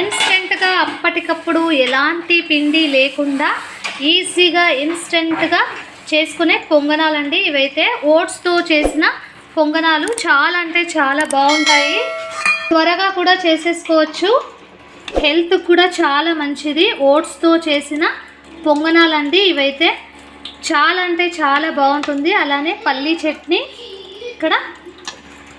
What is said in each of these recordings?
ఇన్స్టెంట్గా అప్పటికప్పుడు ఎలాంటి పిండి లేకుండా ఈజీగా ఇన్స్టెంట్గా చేసుకునే పొంగనాలండి. ఇవైతే ఓట్స్తో చేసిన పొంగనాలు చాలా అంటే చాలా బాగుంటాయి. త్వరగా కూడా చేసేసుకోవచ్చు. హెల్త్ కూడా చాలా మంచిది. ఓట్స్తో చేసిన పొంగనాలండి. ఇవైతే చాలా అంటే చాలా బాగుంటుంది. అలానే పల్లీ చట్నీ ఇక్కడ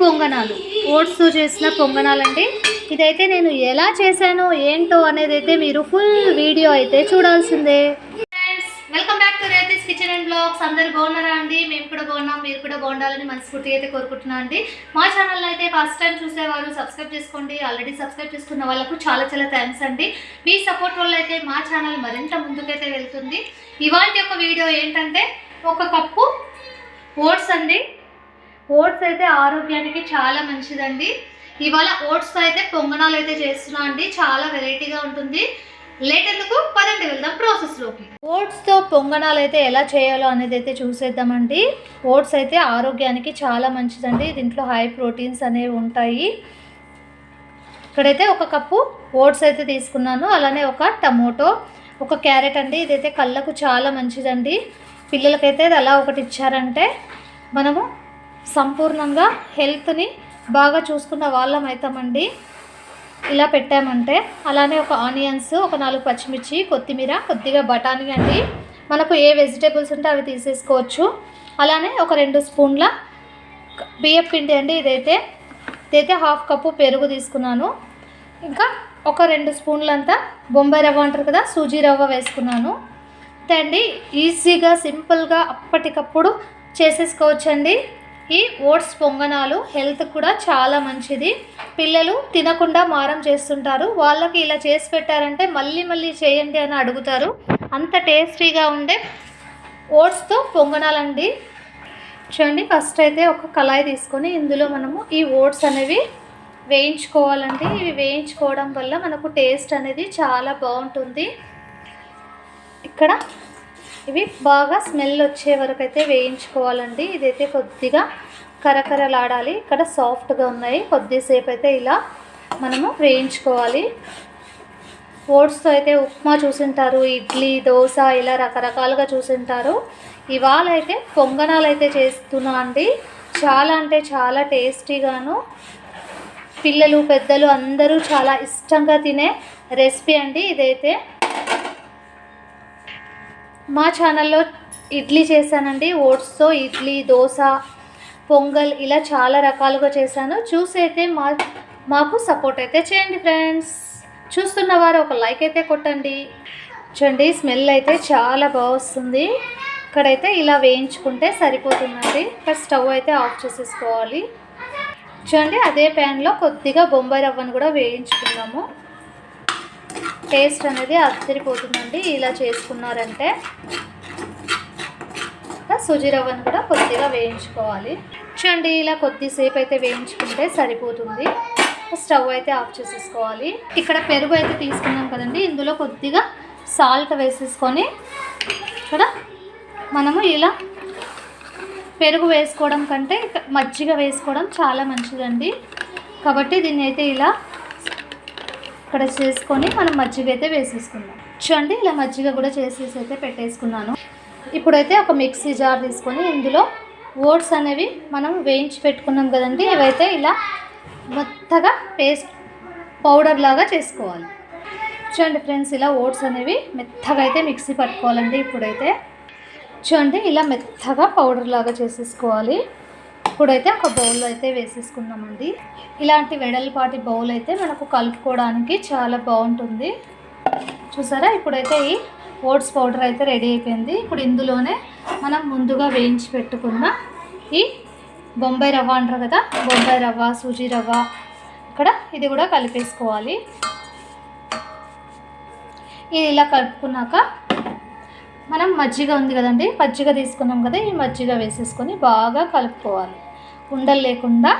పొంగనాలు. ఓట్స్తో చేసిన పొంగనాలండి. ఇదైతే నేను ఎలా చేశానో ఏంటో అనేది అయితే మీరు ఫుల్ వీడియో అయితే చూడాల్సిందే. Welcome back to Rethi's kitchen and blogs అందరు బాగున్నారా అండి? మేము కూడా బాగున్నాం మీరు కూడా బాగుండాలని మనస్ఫూర్తిగా అయితే కోరుకుంటున్నాను అండి. మా ఛానల్ అయితే ఫస్ట్ టైం చూసేవారు సబ్స్క్రైబ్ చేసుకోండి. ఆల్రెడీ సబ్స్క్రైబ్ చేసుకున్న వాళ్ళకు చాలా చాలా థ్యాంక్స్ అండి. మీ సపోర్ట్ వల్ల అయితే మా ఛానల్ మరింత ముందుకైతే వెళ్తుంది. ఇవాళ యొక్క వీడియో ఏంటంటే ఒక కప్పు ఓట్స్ అండి. ఓట్స్ అయితే ఆరోగ్యానికి చాలా మంచిదండి. ఇవాళ ఓట్స్తో అయితే పొంగనాలు అయితే చేస్తున్నా అండి. చాలా వెరైటీగా ఉంటుంది. లేట్ ఎందుకు? పదండి వెళ్దాం ప్రాసెస్లోకి ఓట్స్తో పొంగనాలు అయితే ఎలా చేయాలో అనేది అయితే చూసేద్దామండి. ఓట్స్ అయితే ఆరోగ్యానికి చాలా మంచిదండి. దీంట్లో హై ప్రోటీన్స్ అనేవి ఉంటాయి. ఇక్కడైతే ఒక కప్పు ఓట్స్ అయితే తీసుకున్నాను. అలానే ఒక టమోటో ఒక క్యారెట్ అండి. ఇదైతే కళ్ళకు చాలా మంచిదండి. పిల్లలకైతే ఇది అలా ఒకటి ఇచ్చారంటే మనము సంపూర్ణంగా హెల్త్ని బాగా చూసుకున్న వాళ్ళం అవుతామండి ఇలా పెట్టామంటే అలానే ఒక ఆనియన్స్ ఒక నాలుగు పచ్చిమిర్చి కొత్తిమీర కొద్దిగా బఠానీ అండి. మనకు ఏ వెజిటేబుల్స్ ఉంటే అవి తీసేసుకోవచ్చు. అలానే ఒక రెండు స్పూన్ల బియ్యం పిండి అండి ఇదైతే. ఇదైతే హాఫ్ కప్పు పెరుగు తీసుకున్నాను. ఇంకా ఒక రెండు స్పూన్లంతా బొంబాయి రవ్వ అంటారు కదా సూజీ రవ్వ వేసుకున్నాను. అంతే అండి ఈజీగా సింపుల్గా అప్పటికప్పుడు చేసేసుకోవచ్చండి. ఈ ఓట్స్ పొంగనాలు హెల్త్ కూడా చాలా మంచిది. పిల్లలు తినకుండా మారం చేస్తుంటారు. వాళ్ళకి ఇలా చేసి పెట్టారంటే మళ్ళీ మళ్ళీ చేయండి అని అడుగుతారు. అంత టేస్టీగా ఉండే ఓట్స్తో పొంగనాలండి. చూడండి ఫస్ట్ అయితే ఒక కళాయి తీసుకొని ఇందులో మనము ఈ ఓట్స్ అనేవి వేయించుకోవాలండి. ఇవి వేయించుకోవడం వల్ల మనకు టేస్ట్ అనేది చాలా బాగుంటుంది. ఇక్కడ ఇవి బాగా స్మెల్ వచ్చే వరకు అయితే వేయించుకోవాలండి. ఇదైతే కొద్దిగా కరకరలాడాలి. ఇక్కడ సాఫ్ట్గా ఉన్నాయి. కొద్దిసేపు అయితే ఇలా మనము వేయించుకోవాలి. ఓట్స్తో అయితే ఉప్మా చూసింటారు ఇడ్లీ దోశ ఇలా రకరకాలుగా చూసింటారు. ఇవాళ అయితే పొంగనాలు అయితే చేస్తున్నా అండి. చాలా అంటే చాలా టేస్టీగాను పిల్లలు పెద్దలు అందరూ చాలా ఇష్టంగా తినే రెసిపీ అండి. ఇదైతే మా ఛానల్లో ఇడ్లీ చేశానండి ఓట్స్తో ఇడ్లీ దోశ పొంగల్ ఇలా చాలా రకాలుగా చేశాను. చూసి అయితే మా మాకు సపోర్ట్ అయితే చేయండి ఫ్రెండ్స్ చూస్తున్న వారు ఒక లైక్ అయితే కొట్టండి. చూడండి స్మెల్ అయితే చాలా బాగుస్తుంది ఇక్కడైతే ఇలా వేయించుకుంటే సరిపోతుందండి. ఇక్కడ స్టవ్ అయితే ఆఫ్ చేసేసుకోవాలి. చూడండి అదే ప్యాన్లో కొద్దిగా బొంబాయి రవ్వను కూడా వేయించుకున్నాము. టేస్ట్ అనేది అద్దరిపోతుందండి ఇలా చేసుకున్నారంటే సుజీ రవ్వను కూడా కొద్దిగా వేయించుకోవాలి. చూడండి ఇలా కొద్దిసేపు అయితే వేయించుకుంటే సరిపోతుంది. స్టవ్ అయితే ఆఫ్ చేసేసుకోవాలి. ఇక్కడ పెరుగు అయితే తీసుకున్నాం కదండి. ఇందులో కొద్దిగా సాల్ట్ వేసేసుకొని ఇక్కడ మనము ఇలా పెరుగు వేసుకోవడం కంటే మజ్జిగ వేసుకోవడం చాలా మంచిదండి. కాబట్టి దీన్ని అయితే ఇలా అక్కడ చేసుకొని మనం మజ్జిగ అయితే వేసేసుకుందాం. చూడండి ఇలా మజ్జిగ కూడా చేసేసి అయితే పెట్టేసుకున్నాను. ఇప్పుడైతే ఒక మిక్సీ జార్ తీసుకొని ఇందులో ఓట్స్ అనేవి మనం వేయించి పెట్టుకున్నాం కదండి ఇవైతే ఇలా మెత్తగా పేస్ట్ పౌడర్ లాగా చేసుకోవాలి. చూడండి ఫ్రెండ్స్ ఇలా ఓట్స్ అనేవి మెత్తగా అయితే మిక్సీ పట్టుకోవాలండి ఇప్పుడైతే. చూడండి ఇలా మెత్తగా పౌడర్ లాగా చేసేసుకోవాలి. ఇప్పుడైతే ఒక బౌల్లో అయితే వేసేసుకుందామండి. ఇలాంటి వెడల్పాటి బౌల్ అయితే మనకు కలుపుకోవడానికి చాలా బాగుంటుంది. చూసారా? ఇప్పుడైతే ఈ ఓట్స్ పౌడర్ అయితే రెడీ అయిపోయింది. ఇప్పుడు ఇందులోనే మనం ముందుగా వేయించి పెట్టుకున్న ఈ బొంబాయి రవ్వ అంటారు కదా? బొంబాయి రవ్వ సూజీ రవ్వ. ఇక్కడ ఇది కూడా కలిపేసుకోవాలి. ఇది ఇలా కలుపుకున్నాక మనం మజ్జిగ ఉంది కదండి మజ్జిగ తీసుకున్నాం కదా ఈ మజ్జిగ వేసేసుకొని బాగా కలుపుకోవాలి. ఉండలు లేకుండా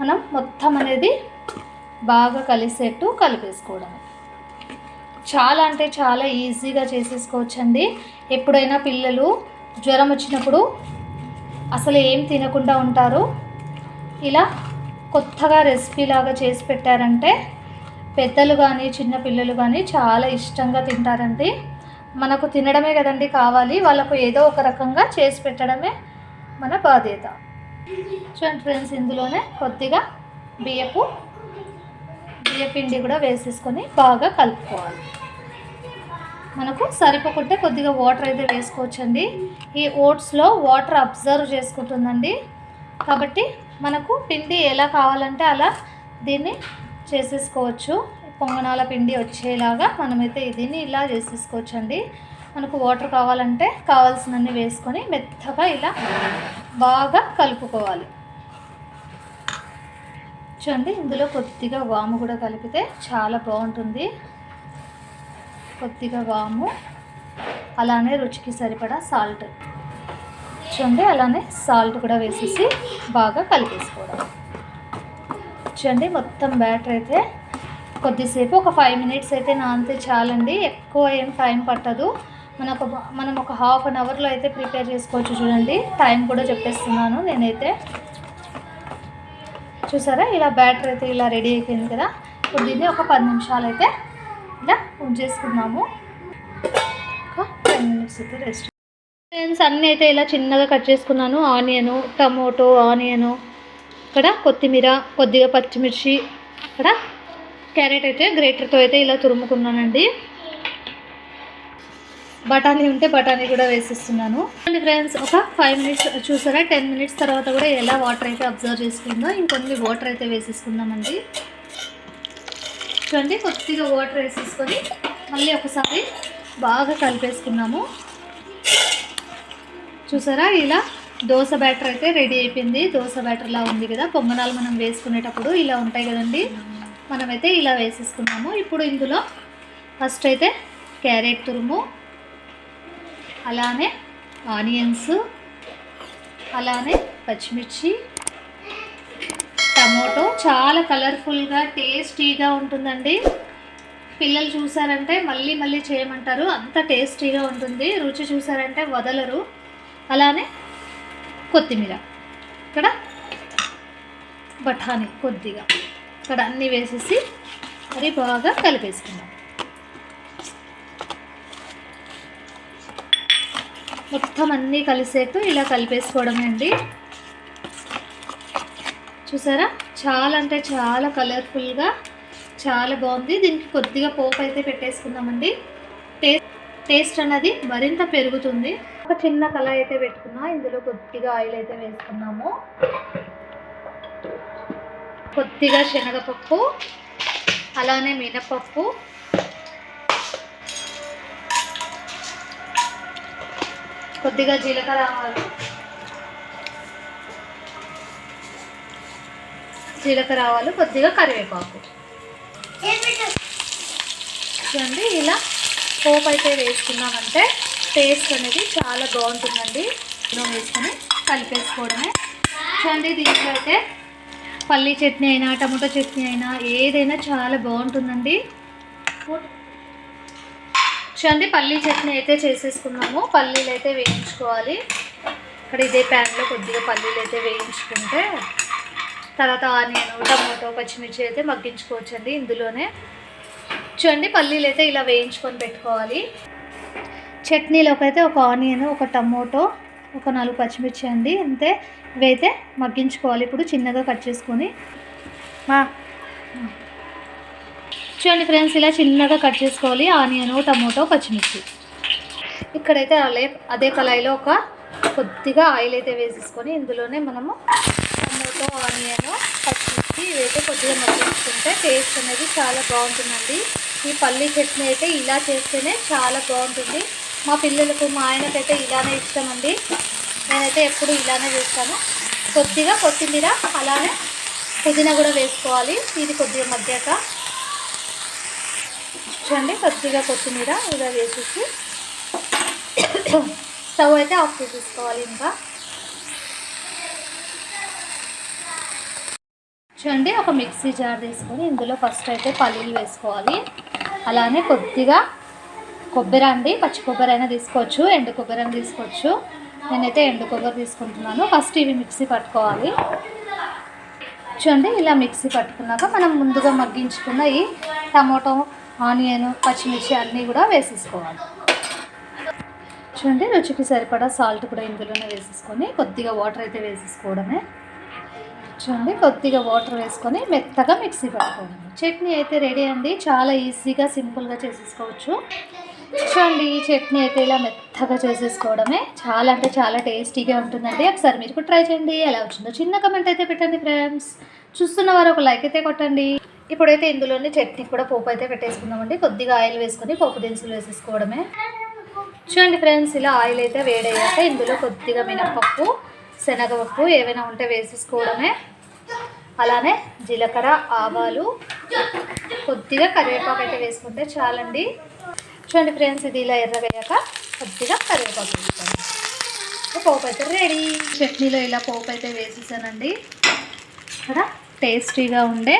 మనం మొత్తం అనేది బాగా కలిసేట్టు కలిపేసుకోవడం చాలా అంటే చాలా ఈజీగా చేసేసుకోవచ్చండి. ఎప్పుడైనా పిల్లలు జ్వరం వచ్చినప్పుడు అసలు ఏం తినకుండా ఉంటారు. ఇలా కొత్తగా రెసిపీ లాగా చేసి పెట్టారంటే పెద్దలు కానీ చిన్న పిల్లలు కానీ చాలా ఇష్టంగా తింటారండి. మనకు తినడమే కదండి కావాలి వాళ్ళకు ఏదో ఒక రకంగా చేసి పెట్టడమే మన బాధ్యత. చూడండి ఫ్రెండ్స్ ఇందులోనే కొద్దిగా బియ్యపు బియ్య పిండి కూడా వేసేసుకొని బాగా కలుపుకోవాలి. మనకు సరిపోకుంటే కొద్దిగా వాటర్ అయితే వేసుకోవచ్చండి. ఈ ఓట్స్లో వాటర్ అబ్జర్వ్ చేసుకుంటుందండి. కాబట్టి మనకు పిండి ఎలా కావాలంటే అలా దీన్ని చేసేసుకోవచ్చు. పొంగనాల పిండి వచ్చేలాగా మనమైతే దీన్ని ఇలా చేసేసుకోవచ్చండి. మనకు వాటర్ కావాలంటే కావాల్సినన్ని వేసుకొని మెత్తగా ఇలా బాగా కలుపుకోవాలి. చూడండి ఇందులో కొద్దిగా వాము కూడా కలిపితే చాలా బాగుంటుంది. కొద్దిగా వాము అలానే రుచికి సరిపడా సాల్ట్. చూడండి అలానే సాల్ట్ కూడా వేసేసి బాగా కలిపేసుకోవడం. చూడండి మొత్తం బ్యాటర్ అయితే కొద్దిసేపు ఒక ఫైవ్ మినిట్స్ అయితే నానితే చాలండి. ఎక్కువ ఏం టైం పట్టదు. మనకు మనం ఒక హాఫ్ అన్ అవర్లో అయితే ప్రిపేర్ చేసుకోవచ్చు చూడండి. టైం కూడా చెప్పేస్తున్నాను నేనైతే. చూసారా? ఇలా బ్యాటర్ అయితే ఇలా రెడీ అయిపోయింది కదా? ఇప్పుడు దీన్ని ఒక పది నిమిషాలు అయితే ఇలా ఉంచేసుకున్నాము ఒక టెన్ మినిట్స్ అయితే రెస్ట్ ఫ్రెండ్స్ అన్నీ అయితే ఇలా చిన్నగా కట్ చేసుకున్నాను. ఆనియను టమోటో ఆనియను ఇక్కడ కొత్తిమీర కొద్దిగా పచ్చిమిర్చి ఇక్కడ క్యారెట్ అయితే గ్రేటర్తో అయితే ఇలా తురుముకున్నానండి. బఠానీ ఉంటే బఠానీ కూడా వేసిస్తున్నాను. అండ్ ఫ్రెండ్స్ ఒక ఫైవ్ మినిట్స్ చూసారా? టెన్ మినిట్స్ తర్వాత కూడా ఎలా వాటర్ అయితే అబ్జర్వ్ చేసుకుందో ఇంకొన్ని వాటర్ అయితే వేసేసుకుందామండి. చూడండి కొద్దిగా వాటర్ వేసేసుకొని మళ్ళీ ఒకసారి బాగా కలిపేసుకున్నాము. చూసారా? ఇలా దోశ బ్యాటర్ అయితే రెడీ అయిపోయింది. దోశ బ్యాటర్లా ఉంది కదా? పొంగనాలు మనం వేసుకునేటప్పుడు ఇలా ఉంటాయి కదండి. మనమైతే ఇలా వేసేసుకున్నాము. ఇప్పుడు ఇందులో ఫస్ట్ అయితే క్యారెట్ తురుము అలానే ఆనియన్స్ అలానే పచ్చిమిర్చి టమోటో. చాలా కలర్ఫుల్గా టేస్టీగా ఉంటుందండి. పిల్లలు చూసారంటే మళ్ళీ మళ్ళీ చేయమంటారు. అంత టేస్టీగా ఉంటుంది. రుచి చూసారంటే వదలరు. అలానే కొత్తిమీర. ఇక్కడ బఠానీ కొద్దిగా. ఇక్కడ అన్నీ వేసేసి మరి బాగా కలిపేసుకుందాం. మొత్తం అన్నీ కలిసేట్టు ఇలా కలిపేసుకోవడమే అండి. చూసారా? చాలా అంటే చాలా కలర్ఫుల్గా చాలా బాగుంది. దీనికి కొద్దిగా పోపు అయితే పెట్టేసుకుందామండి. టేస్ట్ టేస్ట్ అనేది మరింత పెరుగుతుంది. ఒక చిన్న కళ అయితే పెట్టుకున్నా ఇందులో కొద్దిగా ఆయిల్ అయితే వేసుకున్నాము. కొద్దిగా శనగపప్పు అలానే మినపప్పు. కొద్దిగా జీలకర్ర ఆవాలు. జీలకర్ర ఆవాలు కొద్దిగా కరివేపాకు. చూడండి ఇలా పోపు అయితే వేసుకున్నామంటే టేస్ట్ అనేది చాలా బాగుంటుందండి. వేసుకొని కలిపేసుకోవడమే. చూడండి దీంట్లో అయితే పల్లీ చట్నీ అయినా టమాటో చట్నీ అయినా ఏదైనా చాలా బాగుంటుందండి. చూడండి పల్లీ చట్నీ అయితే చేసేసుకున్నాము. పల్లీలు అయితే వేయించుకోవాలి. ఇక్కడ ఇదే ప్యాన్లో కొద్దిగా పల్లీలు అయితే వేయించుకుంటే తర్వాత ఆనియన్ టమాటో పచ్చిమిర్చి అయితే మగ్గించుకోవచ్చండి ఇందులోనే. చూడండి పల్లీలు అయితే ఇలా వేయించుకొని పెట్టుకోవాలి. చట్నీలోకి అయితే ఒక ఆనియన్ ఒక టమోటో ఒక నాలుగు పచ్చిమిర్చి అండి అంతే. ఇవైతే మగ్గించుకోవాలి. ఇప్పుడు చిన్నగా కట్ చేసుకొని. మా. చూడండి ఫ్రెండ్స్ ఇలా చిన్నగా కట్ చేసుకోవాలి. ఆనియన్ టమోటో పచ్చిమిర్చి. ఇక్కడైతే అలే అదే కళాయిలో ఒక కొద్దిగా ఆయిల్ అయితే వేసేసుకొని ఇందులోనే మనము టమోటో ఆనియన్ పచ్చిమిర్చి ఇవైతే కొద్దిగా మగ్గించుకుంటే టేస్ట్ అనేది చాలా బాగుంటుందండి. ఈ పల్లీ చట్నీ అయితే ఇలా చేస్తేనే చాలా బాగుంటుంది. మా పిల్లలకు మా ఆయనకైతే ఇలానే ఇష్టమండి. నేనైతే ఎప్పుడు ఇలానే చేస్తాను. కొద్దిగా కొత్తిమీర అలానే పుదీనా కూడా వేసుకోవాలి. ఇది కొద్దిగా మధ్యాక. చూడండి కొద్దిగా కొత్తిమీర ఇలా వేసేసి. స్టవ్ అయితే ఆఫ్ చేసేసుకోవాలి ఇంకా. చూడండి ఒక మిక్సీ జార్ తీసుకొని ఇందులో ఫస్ట్ అయితే పల్లీలు వేసుకోవాలి. అలానే కొద్దిగా కొబ్బరి అండి పచ్చి కొబ్బరి అయినా తీసుకోవచ్చు ఎండు కొబ్బరి అయినా తీసుకోవచ్చు. నేనైతే ఎండు కొబ్బరి తీసుకుంటున్నాను. ఫస్ట్ ఇవి మిక్సీ పట్టుకోవాలి. చూడండి ఇలా మిక్సీ పట్టుకున్నాక మనం ముందుగా మగ్గించుకున్న ఈ టమాటో ఆనియన్ పచ్చిమిర్చి అన్నీ కూడా వేసేసుకోవాలి. చూడండి రుచికి సరిపడా సాల్ట్ కూడా ఇందులోనే వేసేసుకొని కొద్దిగా వాటర్ అయితే వేసేసుకోవడమే. చూడండి కొద్దిగా వాటర్ వేసుకొని మెత్తగా మిక్సీ పట్టుకోవడం చట్నీ అయితే రెడీ అండి. చాలా ఈజీగా సింపుల్గా చేసేసుకోవచ్చు. చూడండి ఈ చట్నీ అయితే ఇలా మెత్తగా చేసేసుకోవడమే. చాలా అంటే చాలా టేస్టీగా ఉంటుందండి. ఒకసారి మీరు కూడా ట్రై చేయండి. ఎలా వచ్చిందో చిన్న కమెంట్ అయితే పెట్టండి ఫ్రెండ్స్ చూస్తున్న వారు ఒక లైక్ అయితే కొట్టండి. ఇప్పుడైతే ఇందులోనే చట్నీ కూడా పోపు అయితే పెట్టేసుకుందామండి. కొద్దిగా ఆయిల్ వేసుకొని పోపు దినుసులు వేసేసుకోవడమే. చూడండి ఫ్రెండ్స్ ఇలా ఆయిల్ అయితే వేడయ్యాక ఇందులో కొద్దిగా మినపప్పు శనగపప్పు ఏవైనా ఉంటే వేసేసుకోవడమే. అలానే జీలకర్ర ఆవాలు కొద్దిగా కరివేపాకు అయితే వేసుకుంటే చాలండి. చూడండి ఫ్రెండ్స్ ఇది ఇలా ఎర్రగయ్యాక కొద్దిగా కరివేపాకు వేసుకోండి పోపు అయితే రెడీ చట్నీలో ఇలా పోపు అయితే వేసేసానండి. ఇక్కడ టేస్టీగా ఉండే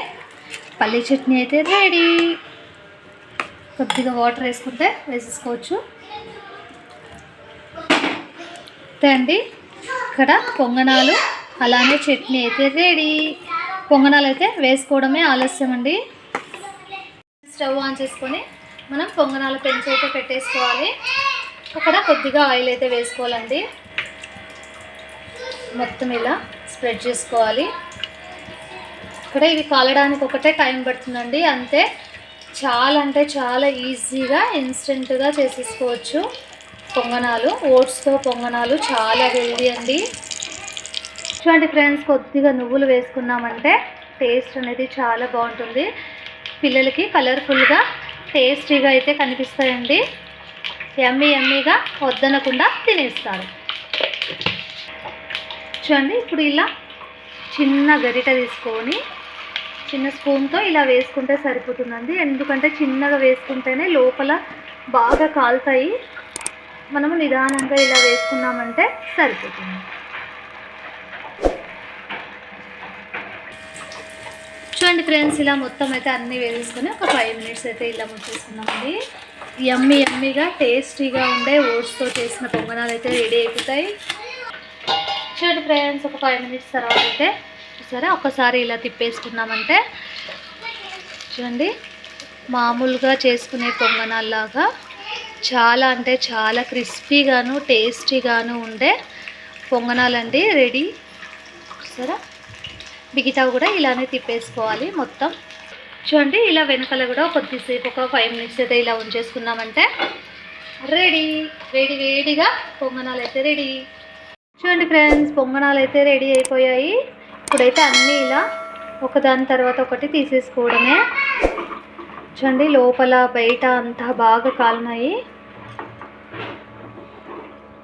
పల్లీ చట్నీ అయితే రెడీ కొద్దిగా వాటర్ వేసుకుంటే వేసేసుకోవచ్చు. అంతే అండి. ఇక్కడ పొంగనాలు అలానే చట్నీ అయితే రెడీ పొంగనాలు అయితే వేసుకోవడమే ఆలస్యం అండి. స్టవ్ ఆన్ చేసుకొని మనం పొంగనాల పెంచి అయితే పెట్టేసుకోవాలి. అక్కడ కొద్దిగా ఆయిల్ అయితే వేసుకోవాలండి. మొత్తం ఇలా స్ప్రెడ్ చేసుకోవాలి. ఇక్కడ ఇవి కాలడానికి ఒకటే టైం పడుతుందండి. అంతే చాలా అంటే చాలా ఈజీగా ఇన్స్టెంట్గా చేసేసుకోవచ్చు పొంగనాలు. ఓట్స్తో పొంగనాలు చాలా హెల్దీ అండి. చూడండి ఫ్రెండ్స్ కొద్దిగా నువ్వులు వేసుకున్నామంటే టేస్ట్ అనేది చాలా బాగుంటుంది. పిల్లలకి కలర్ఫుల్గా టేస్టీగా అయితే కనిపిస్తాయండి. ఎమ్మి ఎమ్మిగా వద్దనకుండా తినేస్తారు. చూడండి ఇప్పుడు ఇలా చిన్న గరిట తీసుకొని చిన్న స్పూన్తో ఇలా వేసుకుంటే సరిపోతుందండి. ఎందుకంటే చిన్నగా వేసుకుంటేనే లోపల బాగా కాలుతాయి. మనము నిదానంగా ఇలా వేసుకున్నామంటే సరిపోతుంది. చూడండి ఫ్రెండ్స్ ఇలా మొత్తం అయితే అన్నీ వేసేసుకొని ఒక ఫైవ్ మినిట్స్ అయితే ఇలా ముచ్చేసుకున్నామండి యమ్మీ యమ్మీగా టేస్టీగా ఉండే ఓట్స్తో చేసిన పొంగనాలు అయితే రెడీ అయిపోతాయి. చూడండి ఫ్రెండ్స్ ఒక ఫైవ్ మినిట్స్ తర్వాత అయితే సరే ఒకసారి ఇలా తిప్పేసుకున్నామంటే చూడండి మామూలుగా చేసుకునే పొంగనాల్లాగా చాలా అంటే చాలా క్రిస్పీగాను టేస్టీగాను ఉండే పొంగనాలండి. రెడీ? సరే మిగతా కూడా ఇలానే తిప్పేసుకోవాలి మొత్తం. చూడండి ఇలా వెనకాల కూడా కొద్దిసేపు ఒక ఫైవ్ మినిట్స్ అయితే ఇలా ఉంచేసుకున్నామంటే రెడీ వేడి వేడిగా పొంగనాలు అయితే రెడీ చూడండి ఫ్రెండ్స్ పొంగనాలు అయితే రెడీ అయిపోయాయి. ఇప్పుడైతే అన్నీ ఇలా ఒకదాని తర్వాత ఒకటి తీసేసుకోవడమే. చూడండి లోపల బయట అంతా బాగా కాలినాయి.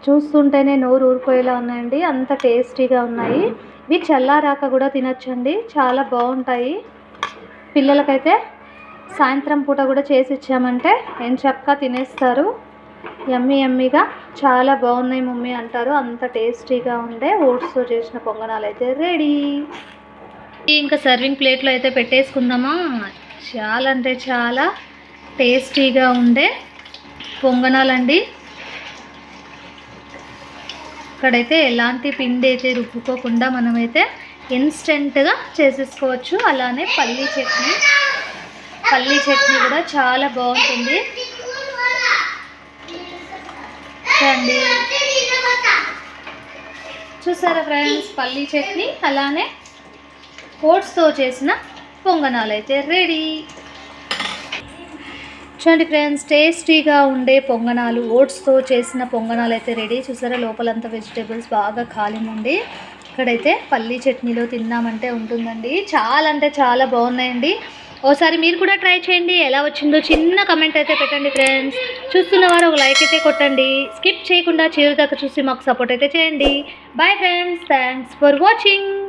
చూస్తుంటేనే నోరు ఊరిపోయేలా ఉన్నాయండి. అంత టేస్టీగా ఉన్నాయి. ఇవి చల్లారాక కూడా తినొచ్చండి. చాలా బాగుంటాయి. పిల్లలకైతే సాయంత్రం పూట కూడా చేసి ఇచ్చామంటే ఎంచక్కా తినేస్తారు. ఎమ్మి ఎమ్మిగా చాలా బాగున్నాయి మమ్మీ అంటారు. అంత టేస్టీగా ఉండే ఓట్స్తో చేసిన పొంగనాలు అయితే రెడీ. ఇంకా సర్వింగ్ ప్లేట్లో అయితే పెట్టేసుకుందామా? చాలా అంటే చాలా టేస్టీగా ఉండే పొంగనాలండి. ఇక్కడైతే ఎలాంటి పిండి అయితే రుబ్బుకోకుండా మనమైతే ఇన్స్టెంట్గా చేసేసుకోవచ్చు. అలానే పల్లీ చట్నీ. పల్లీ చట్నీ కూడా చాలా బాగుంటుంది. చూడండి. చూసారా ఫ్రెండ్స్? పల్లీ చట్నీ అలానే ఓట్స్తో చేసిన పొంగనాలు అయితే రెడీ. చూడండి ఫ్రెండ్స్ టేస్టీగా ఉండే పొంగనాలు ఓట్స్తో చేసిన పొంగనాలు అయితే రెడీ చూసారా లోపలంతా వెజిటేబుల్స్ బాగా ఖాళీ ఉంది ఇక్కడైతే పల్లీ చట్నీలో తిన్నామంటే ఉంటుందండి. చాలా అంటే చాలా బాగున్నాయండి. ఓసారి మీరు కూడా ట్రై చేయండి. ఎలా వచ్చిందో చిన్న కమెంట్ అయితే పెట్టండి ఫ్రెండ్స్. చూస్తున్న వారు ఒక లైక్ అయితే కొట్టండి. స్కిప్ చేయకుండా చివరి దాకా చూసి మాకు సపోర్ట్ అయితే చేయండి. Bye friends thanks for watching